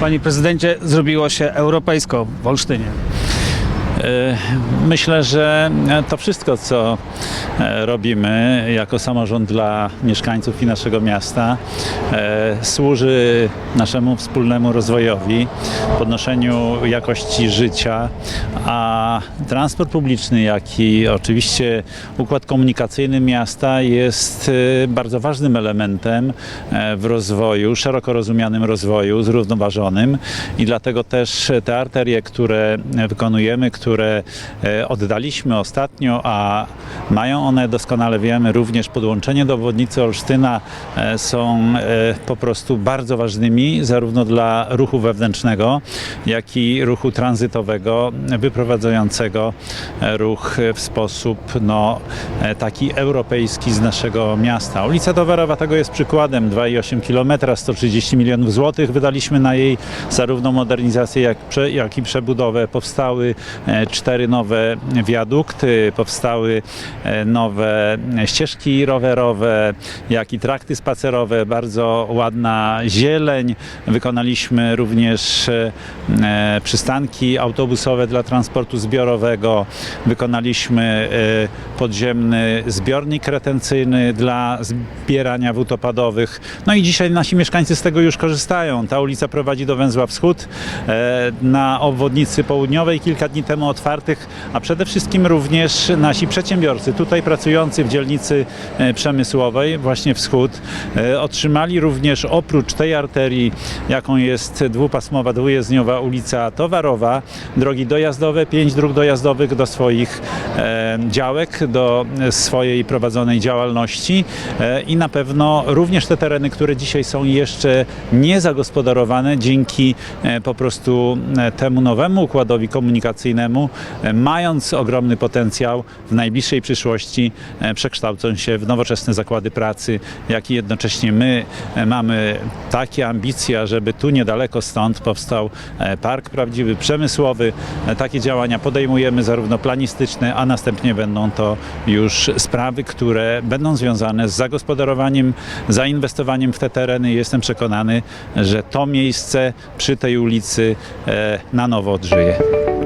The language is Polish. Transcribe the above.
Panie prezydencie, zrobiło się europejsko w Olsztynie. E, Myślę, że to wszystko, co robimy jako samorząd dla mieszkańców i naszego miasta, e, służy naszemu wspólnemu rozwojowi, podnoszeniu jakości życia, a transport publiczny, jak i oczywiście układ komunikacyjny miasta jest e, bardzo ważnym elementem e, w rozwoju, szeroko rozumianym rozwoju, zrównoważonym. I dlatego też te arterie, które wykonujemy, które e, oddaliśmy ostatnio, a mają one, doskonale wiemy, również podłączenie do obwodnicy Olsztyna, e, są e, po prostu bardzo ważnymi zarówno dla ruchu wewnętrznego, jak i ruchu tranzytowego, wyprowadzającego e, ruch w sposób no, taki europejski z naszego miasta. Ulica Towarowa tego jest przykładem. 2,8 km, 130 milionów złotych wydaliśmy na jej zarówno modernizację, jak, jak i przebudowę. Powstały cztery nowe wiadukty, powstały e, nowe ścieżki rowerowe, jak i trakty spacerowe, bardzo ładna zieleń. Wykonaliśmy również e, przystanki autobusowe dla transportu zbiorowego. Wykonaliśmy e, podziemny zbiornik retencyjny dla zbierania wód opadowych. No i dzisiaj nasi mieszkańcy z tego już korzystają. Ta ulica prowadzi do węzła wschód e, na obwodnicy południowej kilka dni temu otwartych, a przede wszystkim również nasi przedsiębiorcy tutaj pracujący w dzielnicy e, przemysłowej, właśnie wschód, e, otrzymali również oprócz tej arterii, jaką jest dwupasmowa, dwujezdniowa ulica Towarowa, drogi dojazdowe, pięć dróg dojazdowych do swoich e, działek, do swojej prowadzonej działalności i na pewno również te tereny, które dzisiaj są jeszcze niezagospodarowane dzięki po prostu temu nowemu układowi komunikacyjnemu, mając ogromny potencjał w najbliższej przyszłości e, przekształcą się w nowoczesne zakłady pracy, jak i jednocześnie my e, mamy takie ambicje, żeby tu niedaleko stąd powstał e, park prawdziwy, przemysłowy. Takie działania podejmujemy zarówno planistyczne, a następnie będą to już sprawy, które będą związane z zagospodarowaniem, zainwestowaniem w te tereny. Jestem przekonany, że to miejsce przy tej ulicy na nowo odżyje.